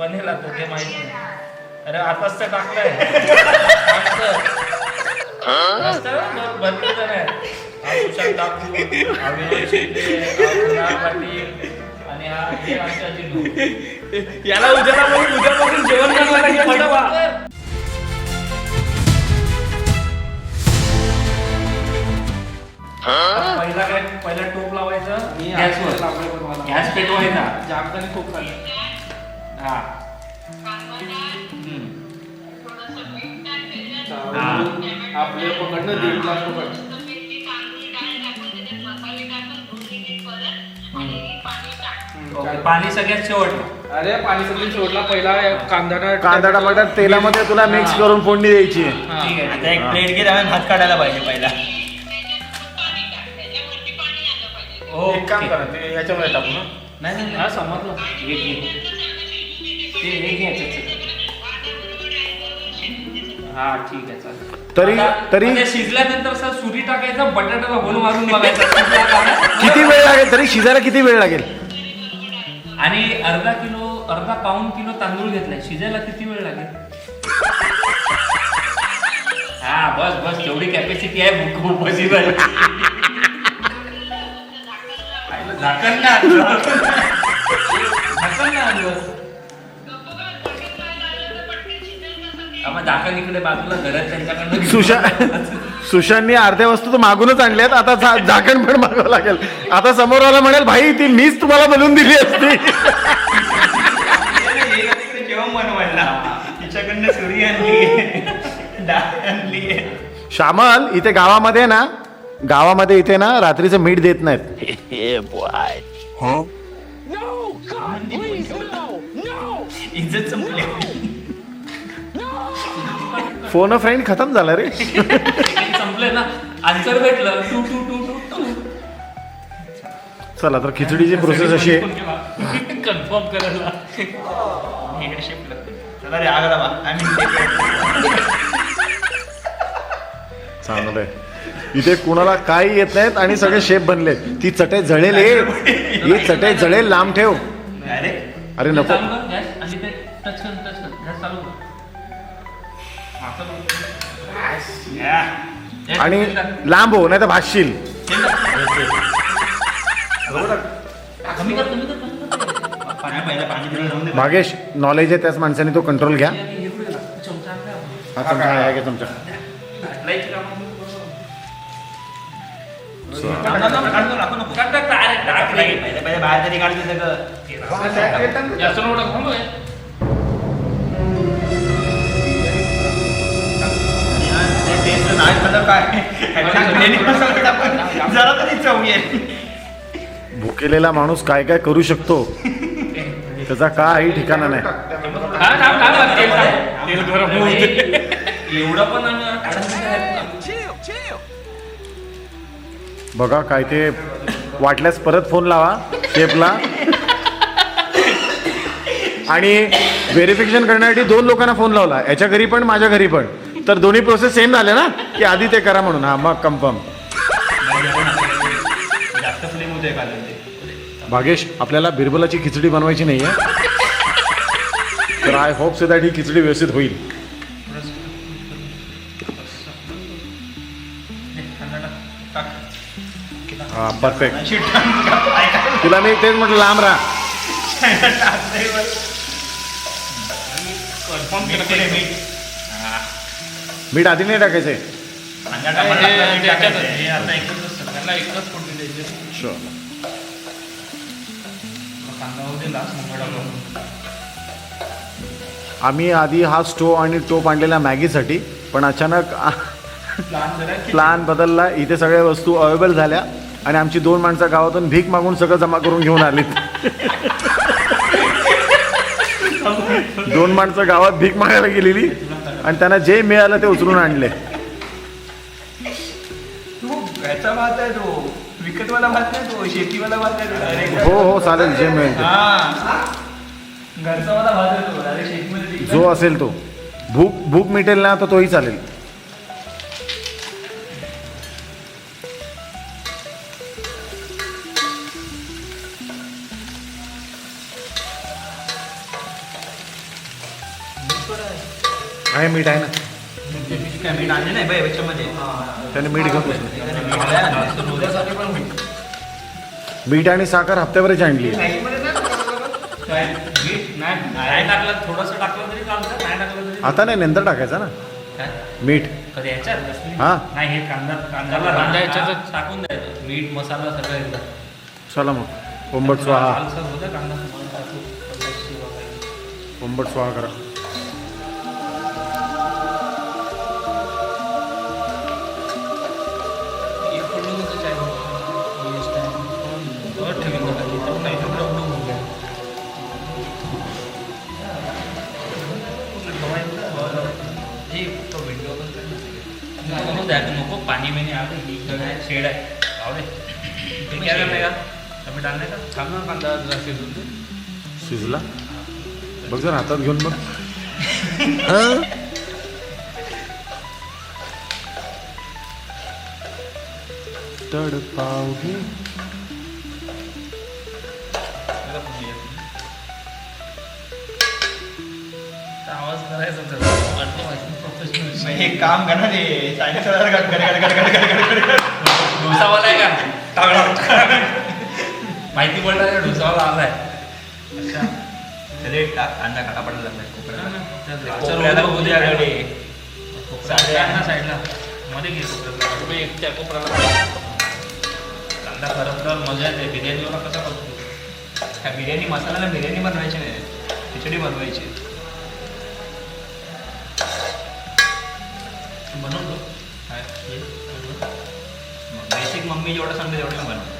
बनेल आता ते माहीत नाही. अरे आताच तर टाकलंय हा सुशांत ठाकूर हा विनोद शिंदे हा कुणाल पाटील आणि हा हे आमच्या जिल्हू. याला उद्याला उद्यापासून जेवण पटापट. पहिला काय? पहिला टोप लावायचं मी गॅसवर. गॅस पेटवायचा. जामदानी खूप खाल्लं. हा. आपले पकडणं दीड ग्लास पकड पाणी सगळ्यात शेवटला अरे पाणी सगळी सोडला पहिला कांदा कांदा टमाटर तेलामध्ये तुला मिक्स करून फोडणी द्यायची. ठीक आहे. आता एक प्लेट घे त्यामुळे भात काढायला पाहिजे पहिला. हो एक काम करा ते याच्यामध्ये टाकू ना. नाही नाही हा समजलं. ते हे घ्यायचं हा ठीक आहे चालेल. तरी आता- तरी आता शिजल्यानंतर सर सुरी टाकायचा बटाट्याला होल मारून बघायचा. शिजला का नाही? किती वेळ लागेल? तरी शिजायला किती वेळ लागेल? आणि अर्धा किलो अर्धा पाऊन किलो तांदूळ घेतलाय शिजायला किती वेळ लागेल? हा बस बस. तेवढी कॅपॅसिटी आहे भूक खूप बसी झाली. झाकण ना आणलं. झाकण ना आणलं. बाजूला घरात त्यांच्याकडनं सुशा सुशांतनी अर्ध्या वस्तू तर मागूनच आणल्यात आता झा- झाकण पण मागावं लागेल. आता समोरवाला म्हणेल भाई ती मीच तुम्हाला बनवून दिली असती. जेवण बनवायला तिच्याकडनं सुरी आणली डाळ आणली श्यामल इथे गावामध्ये ना गावामध्ये इथे ना रात्रीचं मीठ देत नाहीत. इज्जत संपली. फोन फ्रेंड खतम झाला रे. संपले ना. आन्सर भेटलं. Two two two two two चला तर खिचडीची प्रोसेस अशी आहे. कन्फर्म करायला. इकडे शिफ्ट लागते चला रे आगला बा. आम्ही चांगलंय इथे कुणाला काही येत नाहीत आणि सगळे शेप बनले ती चटे जळेल हे. ही चटे जळेल लांब ठेव. अरे. अरे नको. टच कर टच कर. चालू कर. हा, आणि लांब हो नाही तर भासशील भागेश नॉलेज आहे त्याच माणसाने तो कंट्रोल घ्या. हा चमचा आहे, घ्या चमचा लाईटची कामं करू. काढू नाही झालं काय? जरा तरी चव भुकेलेला माणूस काय काय करू शकतो? त्याचा काही ठिकाणा नाही. हा तेल गरम होऊ दे. एवढं पण? बघा काय ते वाटल्यास परत फोन लावा शेपला आणि व्हेरिफिकेशन करण्यासाठी दोन लोकांना फोन लावला. याच्या घरी पण माझ्या घरी पण. तर दोन्ही प्रोसेस सेम झाले ना? की आधी ते करा म्हणून. हा मग कन्फर्म जास्त फ्लेम होते का भागेश आपल्याला बिरबलाची खिचडी बनवायची नाही आहे तर आय होप सो दॅट ही खिचडी व्यवस्थित होईल. हा परफेक्ट तुला मी तेच म्हटलं लांब राहा. कन्फर्म केलं मी. मीठ आधी नाही टाकायचं. आहे शुअर आम्ही आधी हा स्टो आणि टोप आणलेला मॅगीसाठी पण अचानक प्लान बदलला. इथे सगळ्या वस्तू अवेलेबल झाल्या आणि आमची दोन माणसं गावातून भीक मागून सगळं जमा करून घेऊन आलीत. दोन माणसं गावात भीक मागायला गेलेली. आणि त्यांना जे मिळालं ते उचलून आणले. हो हो चालेल जे मिळेल ते. जो असेल तो. भूक भूक मिटेल ना तर तोही चालेल. आहे मीठ आहे ना काय मीठ आणले नाही बाई याच्यामध्ये त्याने मीठ घेऊन मीठ आणि साखर हप्त्यावरच आणली मीठ नाही नाही टाकलं थोडंसं टाकलं तरी चालतं नाही टाकलं तरी आता नाही नंतर टाकायचा ना काय? मीठ कधी याच्यात हा. नाही हे कांदा कांद्याला कांदा कांदा याच्यातच टाकून द्यायचं मीठ मसाला सगळं एकदा चला मग ओंबट स्वाहा लालसर होतं कांदा तुम्हाला टाकू वगैरे. ओंबट स्वाहा करा हा शिजला? बघ जर हातात घेऊन बघ. तडपाव तर आवाज करायचा हे काम करा रे. सायनासोराला आहे का? माहिती पडलं का डोसावाला आलाय तरी टाक कांदा काटा पडायला लागलाय कोपऱ्याला. साईडला. मध्ये घे कोपऱ्याला. तुम्ही एक त्या कोपऱ्याला. कांदा खरं तर मजा येते. बिर्याणीवाला कसा करतो? ह्या बिर्याणी मसाल्याला बिर्याणी बनवायची नाही. खिचडी बनवायची. बनवतो बनवतो. बेसिक मम्मी जेवढं सांगते तेवढं बनव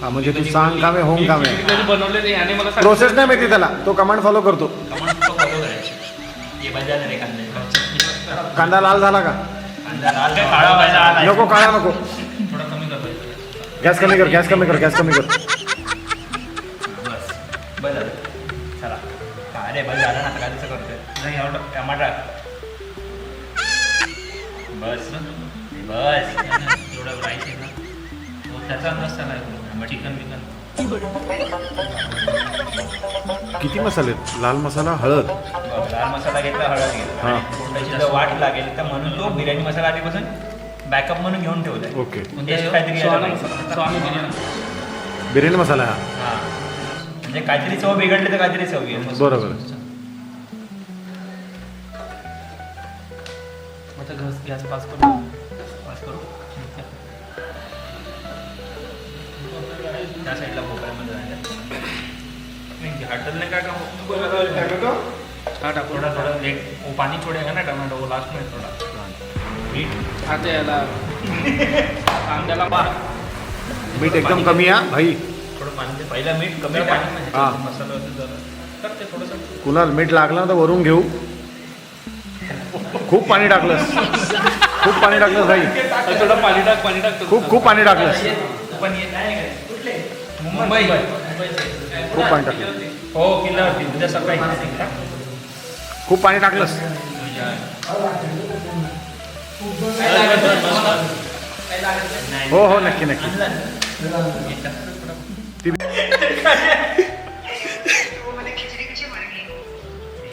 हा म्हणजे तू सांग कामे होम कामे बनवले नाही आणि मला प्रोसेस नाही माहिती त्याला. तो कमांड फॉलो करतो. कमांड फॉलो करायची. ये बजा रे कांदा. कांदा लाल झाला का? कांदा लाल काय काळा भाजा आला नको काळा नको. थोडा कमी कर पाहिजे गॅस कमी कर गॅस कमी कर गॅस कमी कर. बस. झालं चला. काय रे बस झालं ना आता काय तसं करतोय? नाही एवढं टमाटा बस. बस. एवढं राईस आहे ना. त्याचा अंदाज त्याला आहे चिकन बिकन. किती मसाले आहेत? लाल मसाला हळद? लाल मसाला घेतला हळद घेतला. हा. जर वाट लागेल तर म्हणून तो बिर्याणी मसाला आधीपासून बॅकअप म्हणून घेऊन ठेवलाय ओके. बिर्याणी बिर्याणी मसाला हा? हा. म्हणजे काहीतरी चव बिघडली तर काहीतरी चव येईल. बरोबर. आता गॅस गॅस पास करू त्या साईडला कोपऱ्यामध्ये राहिलं. हटल ने काय काम हा टाकू. थोड़ा थोड़ा. एक वो पानी छोड़ेगा ना टमाटो. वो लास्ट में थोड़ा. मीट आता याला कांद्याला बार मीठ एकदम कमी आहे भाई. थोडं पाणी दे. पहिलं मीठ कमी. पाणी हा. मसाला टाक ते थोडंसं कुणाल मीठ लागलं ना तर वरून घेऊ. खूप पाणी टाकलंस. खूप पाणी टाकलंस भाई. थोडं पाणी टाक पाणी टाक. खूप खूप पाणी टाकलंस. पण मुंबई. खूप पाणी टाकलं. हो किल्ल्यावरती उद्या सकाळी? खूप पाणी टाकलंस. हो हो नक्की नक्की. ती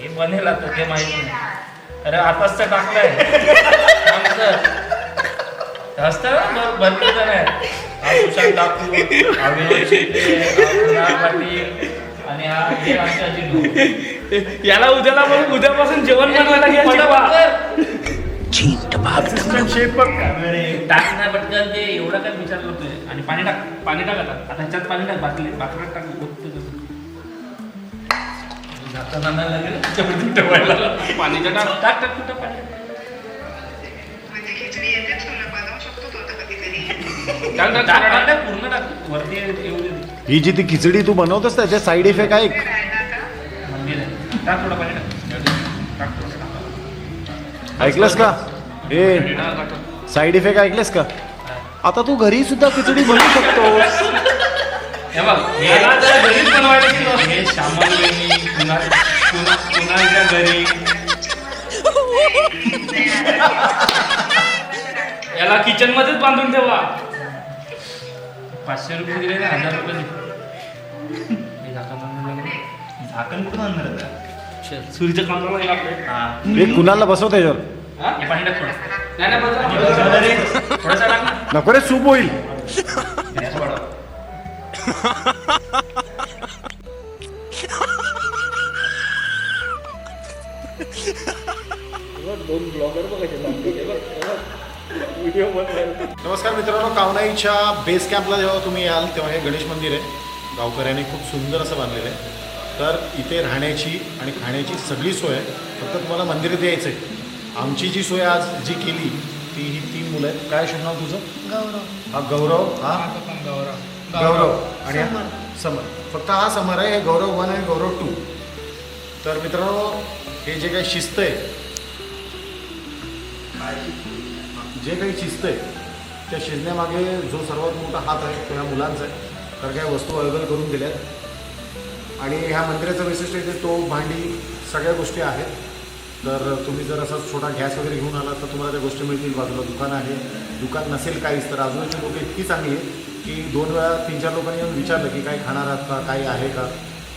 हे बनेल आता ते माहिती नाही. अरे आताच तर टाकलंय. हसतं बनलं तर नाही. हा सुशांत शिंदे पाटील आणि हा हे याला उद्याला मग उद्यापासून जेवण बनवायला घ्यायची बा. शेप बघ. टाक नाही पटकन ते एवढं काय विचार करतोय. आणि पाणी टाक पाणी टाक आता. आता ह्याच्यात पाणी टाक बाटली बाटल्यात टाक. लागेल. ठेवायला पाणीच्या टाक. टाक टाक कुठं पाणी? ही जी ती खिचडी तू बनवतोस त्याचे साईड इफेक्ट आहे ऐकलंस का? हे साईड इफेक्ट ऐकलंस का? आता तू घरी सुद्धा खिचडी बनवू शकतो याला किचन मध्येच बांधून ठेवा. पाचशे रुपये दिले ना हजार रुपये झाकण आणून लागलं. झाकण कुठून आणणार आता? सुरीचं काम नाही लागलं हा एक कुणाला बसव त्याच्यावर पाणी. नाही थोडंसं टाक. नको रे सूप होईल. दोन ब्लॉगर बघायचे व्हिडिओ बनवायला नमस्कार मित्रांनो कावनाईच्या बेस कॅम्पला जेव्हा तुम्ही याल तेव्हा हे गणेश मंदिर आहे. गावकऱ्यांनी खूप सुंदर असं बांधलेलं आहे. तर इथे राहण्याची आणि खाण्याची सगळी सोय आहे. फक्त तुम्हाला मंदिरात यायचं आहे आमची जी सोय आज जी केली ती ही तीन मुलं आहेत. काय शुभ नाव तुझं? गौरव. हा गौरव. हा? गौरव. आणि हा? समर. समर. फक्त हा समर आहे हे गौरव वन आणि गौरव टू. तर मित्रांनो हे जे काही शिस्त आहे जे काही शिस्त आहे त्या शिजण्यामागे जो सर्वात मोठा हात आहे तो ह्या मुलांचा आहे. कारण काही वस्तू अवेलेबल करून दिल्यात. आणि ह्या मंदिराचं वैशिष्ट्य इथे तो भांडी सगळ्या गोष्टी आहेत. तर तुम्ही जर असा छोटा गॅस वगैरे घेऊन आला तर तुम्हाला त्या गोष्टी मिळतील. बाजूला दुकान आहे. दुकान नसेल काहीच तर अजूनची लोक इतकी चांगली आहे की दोन वेळा तीन चार लोकांनी येऊन विचारलं की काही खाणार आहात का काही आहे का?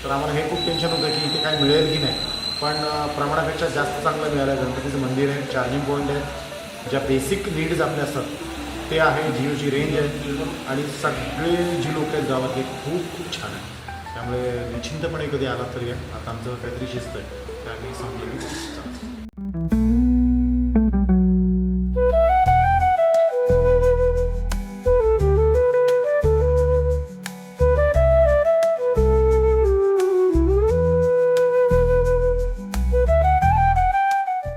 तर आम्हाला हे खूप टेन्शन होतं की इथे काय मिळेल की नाही. पण प्रमाणापेक्षा जास्त चांगलं मिळालं आहे गणपतीचं मंदिर आहे चार्जिंग पॉईंट आहे. ज्या बेसिक नीड्स आपल्या असतात ते आहे जिओची रेंज आहे आणि सगळे जी लोक आहेत गावातले खूप खूप छान आहे. त्यामुळे निश्चिंतपणे कधी आलात तरी या. आता आमचं काहीतरी शिस्त आहे ते आम्ही समजून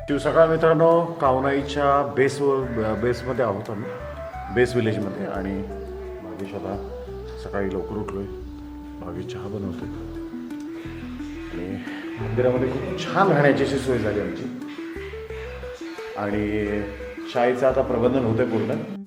शिवसकाळ मित्रांनो कावनाईच्या बेसवर बेसमध्ये आहोत आम्ही. बेस विलेजमध्ये आणि भागेश आता सकाळी लवकर उठलो आहे भागेश चहा बनवतो आणि मंदिरामध्ये खूप छान राहण्याची अशी सोय झाली आमची. आणि शाळेचं आता प्रबंधन होतं पूर्ण.